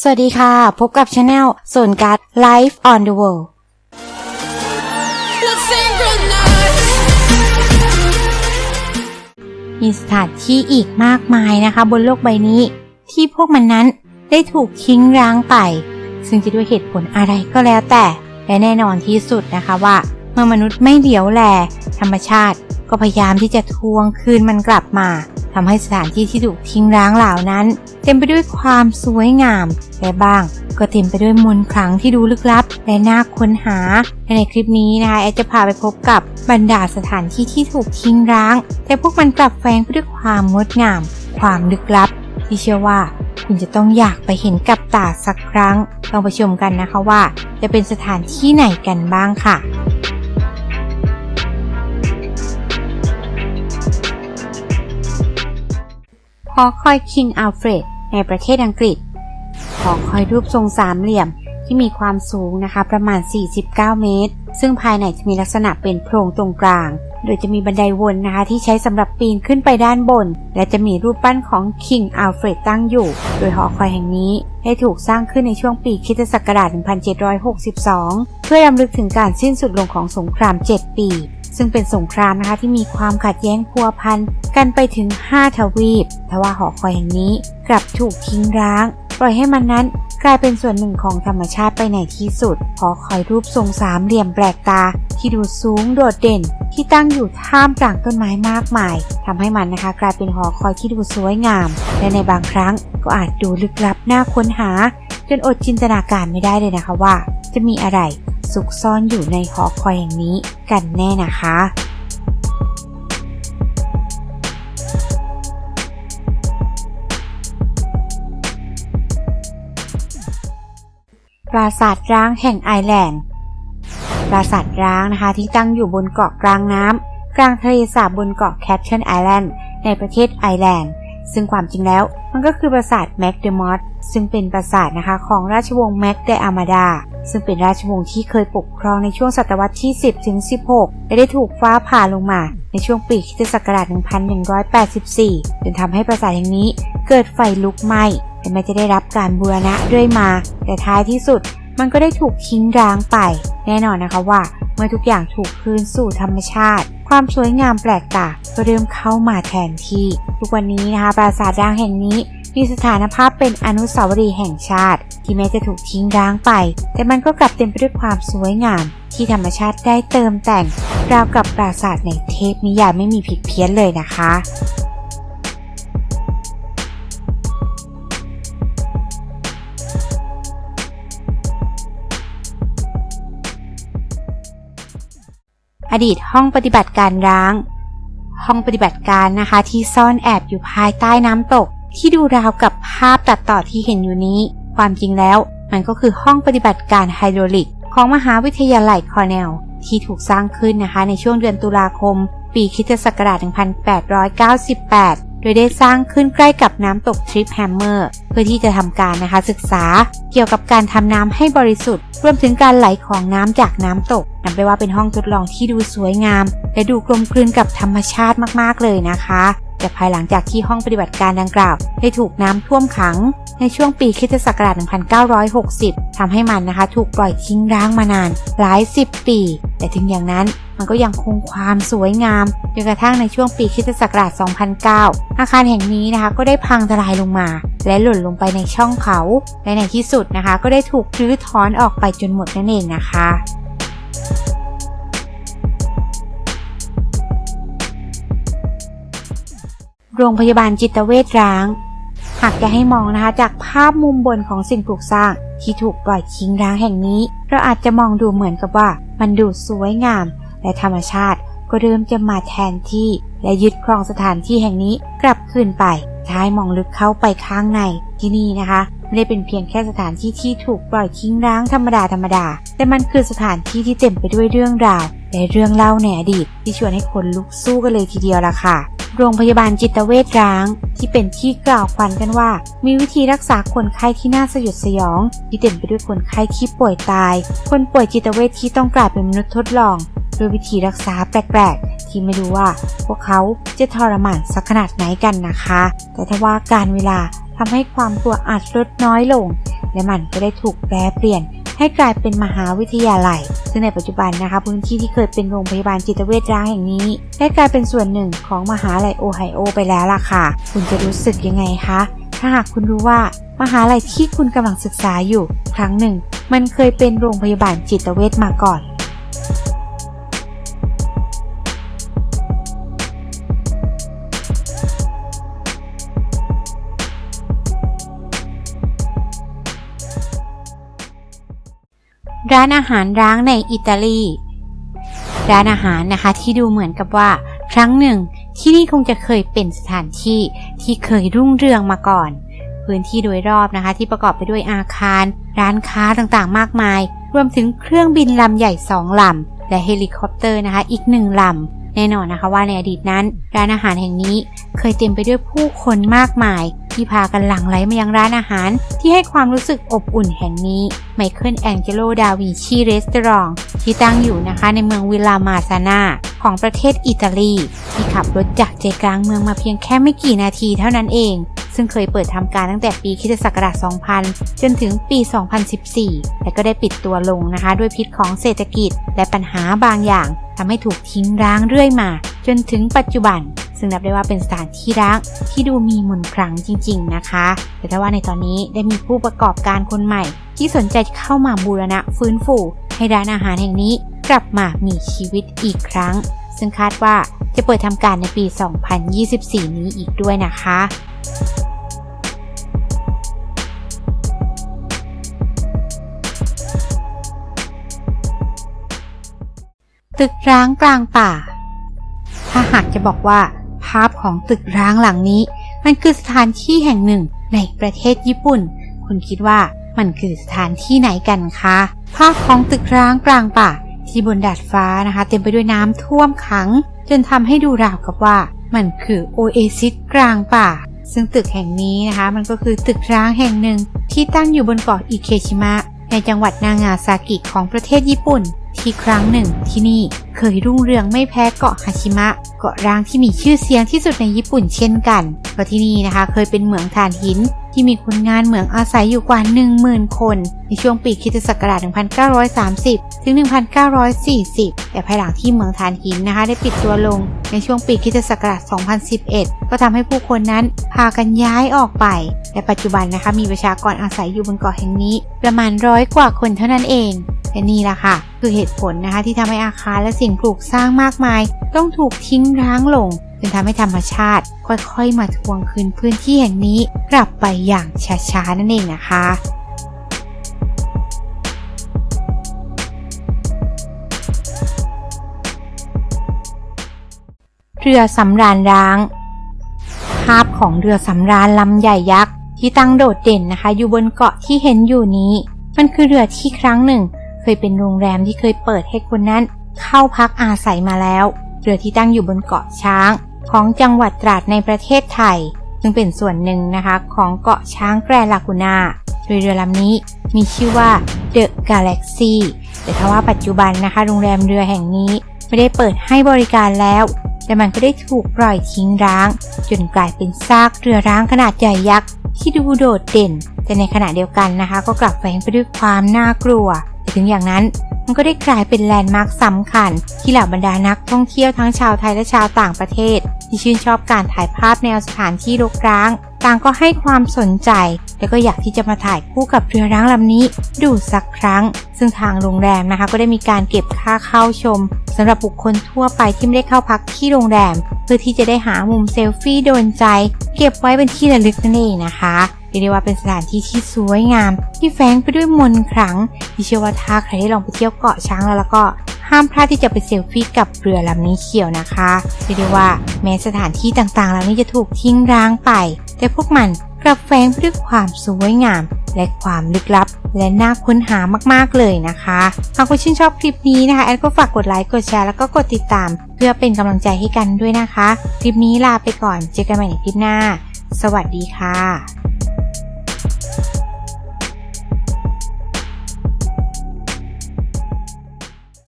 สวัสดีค่ะ พบกับช anel ส่วนการ Life on the World มีสถานที่อีกมากมายนะคะ บนโลกใบนี้ ที่พวกมันนั้นได้ถูกทิ้งร้างไป ซึ่งจะด้วยเหตุผลอะไรก็แล้วแต่ และแน่นอนที่สุดนะคะว่า เมื่อมนุษย์ไม่เหลียวแล ธรรมชาติก็พยายามที่จะทวงคืนมันกลับมา ทำให้สถานที่ที่ถูกทิ้งร้างเหล่านั้น เต็มไปด้วยความสวยงาม และบ้าง ก็เต็มไปด้วยมนต์ขลังที่ดูลึกลับ และน่าค้นหา ในคลิปนี้นะคะแอดจะพาไปพบกับบรรดาสถานที่ที่ถูกทิ้งร้าง แต่พวกมันกลับแฝงไปด้วยความงดงาม ความลึกลับ ที่เชื่อว่าคุณจะต้องอยากไปเห็นกับตาสักครั้งลองไปชมกันนะคะว่า จะเป็นสถานที่ไหนกันบ้างค่ะ หอคอยคิงอัลเฟรดในประเทศอังกฤษ หอคอยรูปทรงสามเหลี่ยมที่มีความสูงนะคะประมาณ 49 เมตร ซึ่งภายในจะมีลักษณะเป็นโพรงตรงกลาง โดยจะมีบันไดวนนะคะที่ใช้สำหรับปีนขึ้นไปด้านบน และจะมีรูปปั้นของคิงอัลเฟรดตั้งอยู่ โดยหอคอยแห่งนี้ได้ถูกสร้างขึ้นในช่วงปีคริสตศักราช 1762 เพื่อรำลึกถึงการสิ้นสุดลงของสงคราม 7 ปี ซึ่งเป็นสงครามนะคะที่มีความขัดแย้งพัวพันกันไปถึง 5 ทวีป ทว่าหอคอยแห่งนี้กลับถูกทิ้งร้าง ปล่อยให้มันนั้นกลายเป็นส่วนหนึ่งของธรรมชาติไปในที่สุด หอคอยรูปทรงสามเหลี่ยมแปลกตา ที่ดูสูงโดดเด่น ที่ตั้งอยู่ท่ามกลางต้นไม้มากมายทำให้มันนะคะกลายเป็นหอคอยที่ดูสวยงาม และในบางครั้งก็อาจดูลึกลับน่าค้นหา จนอดจินตนาการไม่ได้เลยนะคะว่า จะมีอะไร ซุกซ่อนอยู่ในหอคอยแห่งนี้กันแน่นะคะปราสาทร้างแห่งไอแลนด์ ปราสาทร้างนะคะที่ตั้งอยู่บนเกาะกลางน้ำกลางทะเลสาบบนเกาะแคทเชนไอแลนด์ในประเทศไอแลนด์ ซึ่งความจริงแล้วมันก็คือปราสาทแม็กเดมอสซึ่งเป็นปราสาทนะคะของราชวงศ์แม็กเดอามาดา ซึ่งเป็นราชวงศ์ที่เคยปกครองในช่วงศตวรรษที่ 10 ถึง 16 และได้ถูกฟ้าผ่าลงมา ในช่วงปีคริสตศักราช 1184 จนทำให้ปราสาทแห่งนี้เกิดไฟลุกไหม้และแม้จะได้รับการบูรณะด้วยมา แต่ท้ายที่สุดมันก็ได้ถูกทิ้งร้างไป แน่นอนนะคะว่า เมื่อทุกอย่างถูกคืนสู่ธรรมชาติ ความสวยงามแปลกตาก็เริ่มเข้ามาแทนที่ ทุกวันนี้นะคะปราสาทร้างแห่งนี้มีสถานภาพเป็นอนุสาวรีย์แห่งชาติ ที่แม้จะถูกทิ้งร้างไป แต่มันก็กลับเต็มไปด้วยความสวยงาม ที่ธรรมชาติได้เติมแต่ง ราวกับปราสาทในเทพนิยายไม่มีผิดเพี้ยนเลยนะคะอดีตห้องปฏิบัติการร้าง ห้องปฏิบัติการนะคะที่ซ่อนแอบอยู่ภายใต้น้ำตก ที่ดูราวกับภาพตัดต่อที่เห็นอยู่นี้ ความจริงแล้ว มันก็คือห้องปฏิบัติการไฮดรอลิก ของมหาวิทยาลัยคอร์เนล ที่ถูกสร้างขึ้นนะคะในช่วงเดือนตุลาคม ปีคริสตศักราช 1898 โดยได้สร้างขึ้นใกล้กับน้ำตกทริปแฮมเมอร์เพื่อที่จะทำการนะคะศึกษาเกี่ยวกับการทำน้ำให้บริสุทธิ์ รวมถึงการไหลของน้ำจากน้ำตกนับไปว่าเป็นห้องทดลองที่ดูสวยงาม และดูกลมกลืนกับธรรมชาติมากๆเลยนะคะ แต่ภายหลังจากที่ห้องปฏิบัติการดังกล่าว ได้ถูกน้ำท่วมขัง ในช่วงปีคริสตศักราช 1960 ทำให้มันนะคะ ถูกปล่อยทิ้งร้างมานาน หลายสิบปี แต่ถึงอย่างนั้นมันก็ยังคงความสวยงามจนกระทั่งในช่วงปีคิศักราช 2009 อาคารแห่งนี้นะคะ ก็ได้พังทลายลงมา และหล่นลงไปในช่องเขา และในที่สุดนะคะ ก็ได้ถูกรื้อถอนออกไปจนหมดนั่นเองนะคะ โรงพยาบาลจิตเวชร้าง หากจะให้มองนะคะจากภาพมุมบนของสิ่งปลูกสร้างที่ถูกปล่อยทิ้งร้างแห่งนี้ เราอาจจะมองดูเหมือนกับว่า มันดูสวยงาม และธรรมชาติก็เริ่มจะมาแทนที่ และยึดครองสถานที่แห่งนี้กลับคืนไปท้ายมองลึกเข้าไปข้างในที่นี่นะคะไม่ได้เป็นเพียงแค่สถานที่ที่ถูกปล่อยทิ้งร้างธรรมดาธรรมดา แต่มันคือสถานที่ที่เต็มไปด้วยเรื่องราวและเรื่องเล่าในอดีตที่ชวนให้คนลุกสู้กันเลยทีเดียวล่ะค่ะ โรงพยาบาลจิตเวชร้าง ที่เป็นที่กล่าวขวัญกันว่า มีวิธีรักษาคนไข้ที่น่าสยดสยอง ที่เต็มไปด้วยคนไข้ที่ป่วยตาย คนป่วยจิตเวชที่ต้องกลายเป็นมนุษย์ทดลองด้วยวิธีรักษาแปลกๆ ที่ไม่รู้ว่า พวกเขาจะทรมานสักขนาดไหนกันนะคะ แต่ถ้าว่าการเวลาทำให้ความกลัวอาจลดน้อยลง และมันก็ได้ถูกแปลเปลี่ยนให้กลายเป็นมหาวิทยาลัย ซึ่งในปัจจุบันนะคะ พื้นที่ที่เคยเป็นโรงพยาบาลจิตเวชร้างแห่งนี้ได้กลายเป็นส่วนหนึ่งของมหาลัยโอไฮโอไปแล้วล่ะค่ะ คุณจะรู้สึกยังไงคะ ถ้าหากคุณรู้ว่ามหาลัยที่คุณกำลังศึกษาอยู่ ครั้งหนึ่ง มันเคยเป็นโรงพยาบาลจิตเวชมาก่อน ร้านอาหารร้างในอิตาลี ร้านอาหารนะคะที่ดูเหมือนกับว่า ครั้งหนึ่ง ที่นี่คงจะเคยเป็นสถานที่ที่เคยรุ่งเรืองมาก่อน พื้นที่โดยรอบนะคะ ที่ประกอบไปด้วยอาคาร ร้านค้าต่างๆ มากมาย รวมถึงเครื่องบินลำใหญ่สองลำและเฮลิคอปเตอร์นะคะ อีกหนึ่งลำแน่นอนนะคะว่าในอดีตนั้น ร้านอาหารแห่งนี้เคยเต็มไปด้วยผู้คนมากมาย ที่พากันหลั่งไหลมายังร้านอาหาร ที่ให้ความรู้สึกอบอุ่นแห่งนี้ไมเคิลแองเจโลดาวิชีรีสตอรองที่ตั้งอยู่นะคะในเมืองวิลามาซานาของประเทศอิตาลีที่ขับรถจากใจกลางเมืองมาเพียงแค่ไม่กี่นาทีเท่านั้นเอง ซึ่งเคยเปิดทำการตั้งแต่ปีคิศักราช 2000 จนถึงปี 2014 และก็ได้ปิดตัวลงนะคะ ด้วยพิษของเศรษฐกิจ และปัญหาบางอย่างทำให้ถูกทิ้งร้างเรื่อยมา จนถึงปัจจุบัน ซึ่งนับได้ว่าเป็นสถานที่ร้างที่ดูมีมนต์ขลังจริง ๆ นะคะ แต่ถ้าว่าในตอนนี้ได้มีผู้ประกอบการคนใหม่ ที่สนใจเข้ามาบูรณะฟื้นฟูให้ร้านอาหารแห่งนี้กลับมามีชีวิตอีกครั้ง ซึ่งคาดว่าจะเปิดทำการในปี 2024 นี้อีกด้วยนะคะ ตึกร้างกลางป่า ถ้าหากจะบอกว่า ภาพของตึกร้างหลังนี้ มันคือสถานที่แห่งหนึ่งในประเทศญี่ปุ่น คุณคิดว่ามันคือสถานที่ไหนกันคะ ภาพของตึกร้างกลางป่า ที่บนดาดฟ้านะคะ เต็มไปด้วยน้ำท่วมขัง จนทำให้ดูราวกับว่า มันคือโอเอซิสกลางป่า ซึ่งตึกแห่งนี้นะคะ มันก็คือตึกร้างแห่งหนึ่ง ที่ตั้งอยู่บนเกาะอิเคชิมะในจังหวัดนางาซากิของประเทศญี่ปุ่น ที่ครั้งหนึ่งที่นี่เคยรุ่งเรืองไม่แพ้เกาะฮาชิมะ เกาะร้างที่มีชื่อเสียงที่สุดในญี่ปุ่นเช่นกันเพราะที่นี่นะคะเคยเป็นเหมืองถ่านหินที่มีคนงานเหมืองอาศัยอยู่กว่า 10,000 คน ในช่วงปีคิศักราช 1930 ถึง 1940 แต่ภายหลังที่เหมืองถ่านหินนะคะ ได้ปิดตัวลงในช่วงปีคิศักราช 2011 ก็ทำให้ผู้คนนั้นพากันย้ายออกไป และปัจจุบันนะคะมีประชากรอาศัยอยู่บนเกาะแห่งนี้ ประมาณร้อยกว่าคนเท่านั้นเอง และนี่แหละค่ะ คือเหตุผลนะคะที่ทำให้อาคารและสิ่งปลูกสร้างมากมาย ต้องถูกทิ้งร้างลงจนทำให้ธรรมชาติ ค่อยๆ มาทวงคืนพื้นที่แห่งนี้กลับไปอย่างช้าๆนั่นเองนะคะเรือสำราญร้าง ภาพของเรือสำราญลำใหญ่ยักษ์ที่ตั้งโดดเด่นนะคะ อยู่บนเกาะที่เห็นอยู่นี้ มันคือเรือที่ครั้งหนึ่ง เคยเป็นโรงแรมที่เคยเปิดให้คนนั้นเข้าพักอาศัยมาแล้ว เรือที่ตั้งอยู่บนเกาะช้าง ของจังหวัดตราดในประเทศไทย ซึ่งเป็นส่วนหนึ่งนะคะของเกาะช้างแกรลากูนาโดยเรือลำนี้มีชื่อว่า The Galaxy แต่ทว่าปัจจุบันนะคะ โรงแรมเรือแห่งนี้ไม่ได้เปิดให้บริการแล้ว แต่มันก็ได้ถูกปล่อยทิ้งร้าง จนกลายเป็นซากเรือร้างขนาดใหญ่ยักษ์ที่ดูโดดเด่น แต่ในขณะเดียวกันนะคะ ก็กลับแฝงไปด้วยความน่ากลัว ถึงอย่างนั้นมันก็ได้กลายเป็นแลนด์มาร์คสำคัญ ที่เหล่าบรรดานักท่องเที่ยวทั้งชาวไทยและชาวต่างประเทศ ที่ชื่นชอบการถ่ายภาพแนวสถานที่รกร้าง ต่างก็ให้ความสนใจ และก็อยากที่จะมาถ่ายคู่กับเรือร้างลำนี้ ดูสักครั้ง ซึ่งทางโรงแรมนะคะ ก็ได้มีการเก็บค่าเข้าชมสำหรับบุคคลทั่วไปที่ไม่ได้เข้าพักที่โรงแรม เพื่อที่จะได้หามุมเซลฟี่โดนใจ เก็บไว้เป็นที่ระลึกนั่นเองนะคะ รียกได้ว่าเป็นสถานที่ที่สวยงาม ที่แฝงไปด้วยมนต์ขลังที่เชื่อว่าถ้าใครได้ลองไปเที่ยวเกาะช้างแล้วแล้วก็ห้ามพลาดที่จะไปเซลฟี่กับเรือลำนี้เขียวนะคะเรียกได้ว่าแม้สถานที่ต่างๆเหล่านี้จะถูกทิ้งร้างไป แต่พวกมันกลับแฝงไปด้วยความสวยงาม และความลึกลับ และน่าค้นหามากๆเลยนะคะหากคุณชื่นชอบคลิปนี้นะคะแอดก็ฝากกดไลค์กดแชร์แล้วก็กดติดตาม เพื่อเป็นกำลังใจให้กันด้วยนะคะ คลิปนี้ลาไปก่อนเจอกันใหม่ในคลิปหน้า สวัสดีค่ะ